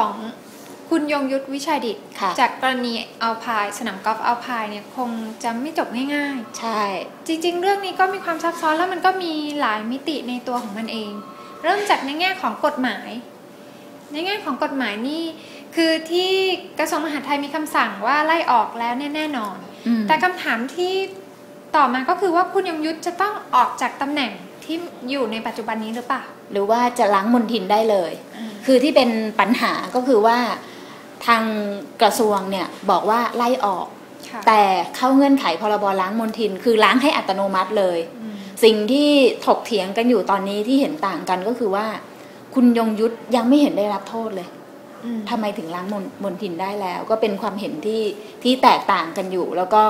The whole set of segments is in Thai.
ของคุณยงยุทธวิชัยดิตค่ะจากกรณีเอาพายสนามกอล์ฟเอาพายเนี่ยคงจะไม่จบง่ายใช่ๆจริง ๆ เรื่องนี้ก็มีความซับซ้อนแล้วมันก็มีหลายมิติในตัวของมันเอง เริ่มจากในแง่ของกฎหมาย ในแง่ของกฎหมายนี่คือที่กระทรวงมหาดไทยมีคำสั่งว่าไล่ออกแล้วแน่ๆนอนอืมแต่คำถามที่ต่อมาก็คือว่าคุณยงยุทธจะต้องออกจากตำแหน่งที่อยู่ในปัจจุบันนี้หรือเปล่า หรือว่าจะล้างมนทินได้เลย คือที่เป็นปัญหาก็คือว่าทางกระทรวงเนี่ยบอกว่าไล่ออกค่ะแต่เข้าเงื่อนไขพรบล้างมลทิน คือล้างให้อัตโนมัติเลยอืมสิ่งที่ถกเถียงกันอยู่ตอนนี้ที่เห็นต่างกันก็คือว่า คุณยงยุทธยังไม่เห็นได้รับโทษเลยอืมทำไมถึงล้างมลมลทินได้แล้ว ก็เป็นความเห็นที่ที่แตกต่างกันอยู่ แล้วก็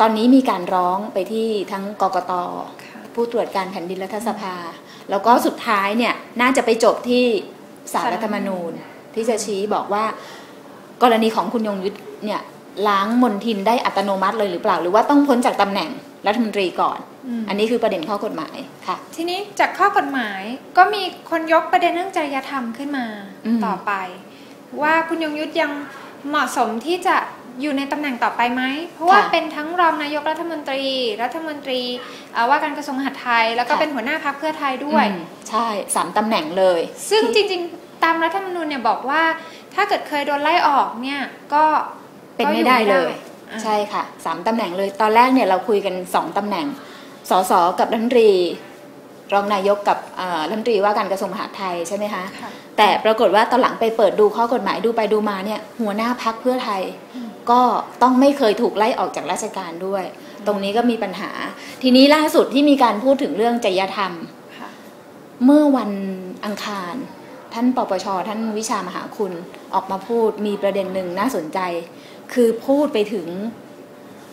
ตอนนี้มีการร้องไปที่ทั้งกกตค่ะผู้ตรวจการแผ่นดินรัฐสภา แล้วก็สุดท้ายเนี่ยน่าจะไปจบที่สารรัฐธรรมนูญที่จะชี้บอกว่า กรณีของคุณยงยุทธเนี่ยล้างมนทินได้อัตโนมัติเลยหรือเปล่า หรือว่าต้องพ้นจากตำแหน่งรัฐมนตรีก่อนอืมอันนี้คือประเด็นข้อกฎหมายค่ะ ทีนี้จากข้อกฎหมายก็มีคนยกประเด็นเรื่องจริยธรรมขึ้นมาอืมต่อไป ว่าคุณยงยุทธยังเหมาะสมที่จะ อยู่ในตำแหน่งต่อไปไหม เพราะว่าเป็นทั้งรองนายกรัฐมนตรี รัฐมนตรีเอ่อว่าการกระทรวงมหาดไทย แล้วก็เป็นหัวหน้าพรรคเพื่อไทยด้วยอืมใช่สามตำแหน่งเลย ซึ่งจที่ริงๆ ตามรัฐธรรมนูญเนี่ยบอกว่า ถ้าเกิดเคยโดนไล่ออกเนี่ยก็เป็นไม่ได้เลยอะใช่ค่ะสามตำแหน่งเลย ตอนแรกเนี่ยเราคุยกันสองตำแหน่งสสกับรัฐมนตรี รองนายกกับเอ่อรัฐมนตรีว่าการกระทรวงมหาดไทยใช่ไหมคะค่ะแต่ปรากฏว่าตอนหลังไปเปิดดูข้อกฎหมายดูไปดูมาเนี่ยหัวหน้าพักเพื่อไทยอืม ก็ต้องไม่เคยถูกไล่ออกจากราชการด้วย ตรงนี้ก็มีปัญหา ทีนี้ล่าสุดที่มีการพูดถึงเรื่องจริยธรรมค่ะเมื่อวันอังคาร ท่านปปช ท่านวิชามหาคุณออกมาพูดมีประเด็นหนึ่งน่าสนใจ คือพูดไปถึง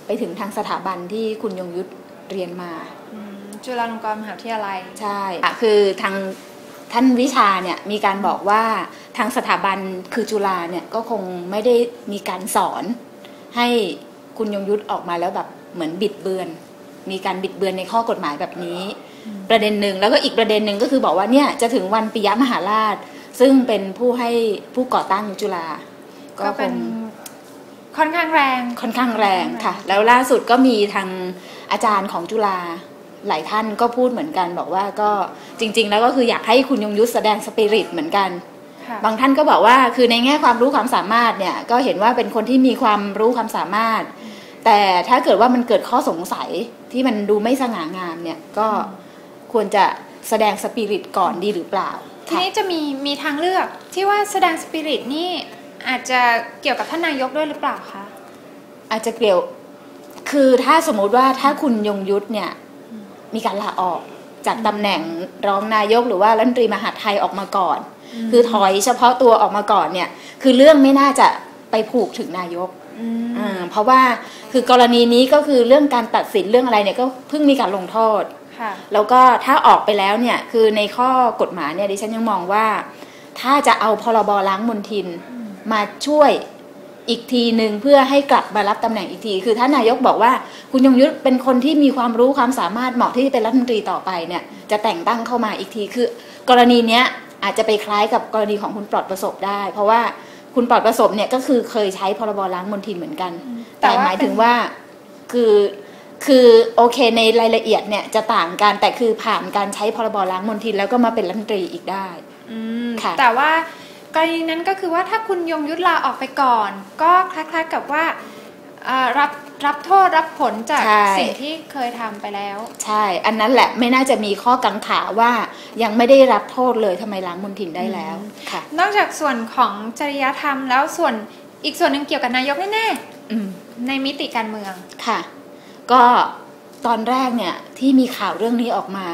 ไปถึงทางสถาบันที่คุณยงยุทธเรียนมาอืมจุฬาลงกรณ์มหาวิทยาลัย ใช่ค่ะคือทางท่านวิชาเนี่ยมีการบอกว่าทางสถาบันคือจุฬาเนี่ยก็คงไม่ได้มีการสอน ให้คุณยงยุทธออกมาแล้วแบบเหมือนบิดเบือน มีการบิดเบือนในข้อกฎหมายแบบนี้อืมประเด็นหนึ่งแล้วก็อีกประเด็นหนึ่งก็คือบอกว่าเนี่ยจะถึงวันปิยมหาราช ซึ่งเป็นผู้ให้ผู้ก่อตั้งจุฬาก็ก็คเป็นงค่อนข้างแรงค่อนข้างแรงค่ะ แล้วล่าสุดก็มีทางอาจารย์ของจุฬาหลายท่านก็พูดเหมือนกันบอกว่าก็จริง ๆ แล้วก็คืออยากให้คุณยงยุทธแสดงสปิริตเหมือนกันค่ะ บางท่านก็บอกว่าคือในแง่ความรู้ความสามารถเนี่ยก็เห็นว่าเป็นคนที่มีความรู้ความสามารถ แต่ถ้าเกิดว่ามันเกิดข้อสงสัยที่มันดูไม่สง่างามเนี่ยก็ควรจะแสดงสปิริตก่อนดีหรือเปล่า ทีนี้จะมีมีทางเลือกที่ว่าแสดงสปิริตนี่อาจจะเกี่ยวกับท่านนายกด้วยหรือเปล่าคะอาจจะเกี่ยวคือถ้าสมมุติว่าถ้าคุณยงยุทธเนี่ยมีการลาออกจากตำแหน่งรองนายกหรือว่ารัฐมนตรีมหาดไทยออกมาก่อน คือถอยเฉพาะตัวออกมาก่อนเนี่ย คือเรื่องไม่น่าจะไปผูกถึงนายกอืมอ่าเพราะว่าคือกรณีนี้ก็คือเรื่องการตัดสินเรื่องอะไรเนี่ยก็เพิ่งมีการลงโทษค่ะแล้วก็ถ้าออกไปแล้วเนี่ยคือในข้อกฎหมายเนี่ยดิฉันยังมองว่า ถ้าจะเอาพรบล้างมลทินมาช่วยอีกทีหนึ่งเพื่อให้กลับมารับตำแหน่งอีกที คือถ้านายกบอกว่า คุณยงยุทธเป็นคนที่มีความรู้ความสามารถเหมาะที่จะเป็นรัฐมนตรีต่อไปเนี่ยจะแต่งตั้งเข้ามาอีกทีคือ กรณีเนี้ย อาจจะไปคล้ายกับกรณีของคุณปลอดประสบได้ เพราะว่าคุณปลอดประสบเนี่ยก็คือเคยใช้พรบล้างมลทินเหมือนกัน แต่แต่ว่าหมายถึงว่าคือคือโอเคในรายละเอียดเนี่ยจะต่างกันแต่คือผ่านการใช้พรบล้างมลทินแล้วก็มาเป็นรัฐมนตรีอีกได้อืมค่ะแต่ว่ากรณีนั้นก็คือว่าถ้าคุณยงยุทธลาออกไปก่อน ก็คล้ายๆกับว่าเอ่อรับ รับโทษรับผลจากใช่สิ่งที่เคยทำไปแล้ว ใช่ อันนั้นแหละไม่น่าจะมีข้อกังขาว่ายังไม่ได้รับโทษเลยทำไมล้างมลทินได้แล้วค่ะ นอกจากส่วนของจริยธรรมแล้วส่วนอีกส่วนหนึ่งเกี่ยวกับนายกแน่อืมๆในมิติการเมืองค่ะ ก็ตอนแรกเนี่ยที่มีข่าวเรื่องนี้ออกมา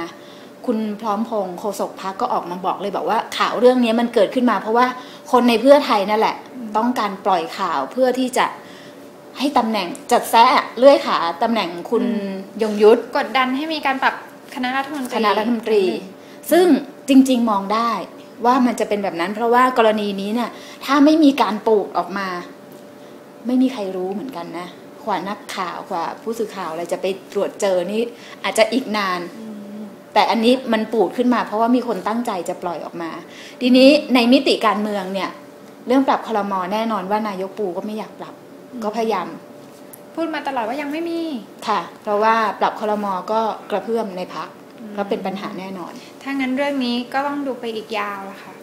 คุณพร้อมพงศ์โฆษกพักก็ออกมาบอกเลยบอกว่าข่าวเรื่องนี้มันเกิดขึ้นมา เพราะว่าคนในเพื่อไทยนั่นแหละ ต้องการปล่อยข่าวเพื่อที่จะ ให้ตำแหน่งจัดแซะเลื่อยขาตำแหน่งคุณอืมยงยุทธกดดันให้มีการปรับคณะรัฐมนตรีคณะรัฐมนตรี ซึ่งจริง ๆ มองได้ว่ามันจะเป็นแบบนั้น เพราะว่ากรณีนี้เนี่ยถ้าไม่มีการปลูกออกมา ไม่มีใครรู้เหมือนกันนะกว่านักข่าวกว่าผู้สื่อข่าวอะไรจะไปตรวจเจอนี่อาจจะอีกนานอืมแต่อันนี้มันปูดขึ้นมา เพราะว่ามีคนตั้งใจจะปล่อยออกมา ทีนี้ในมิติการเมืองเนี่ย เรื่องปรับคลมอแน่นอนว่านายกปูก็ไม่อยากปรับ ก็พยายาม พูดมาตลอดว่ายังไม่มีค่ะ เพราะว่าปรับคลมอก็กระเพื่อมในพักก็เป็นปัญหาแน่นอน ถ้างั้นเรื่องนี้ก็ต้องดูไปอีกยาวละค่ะ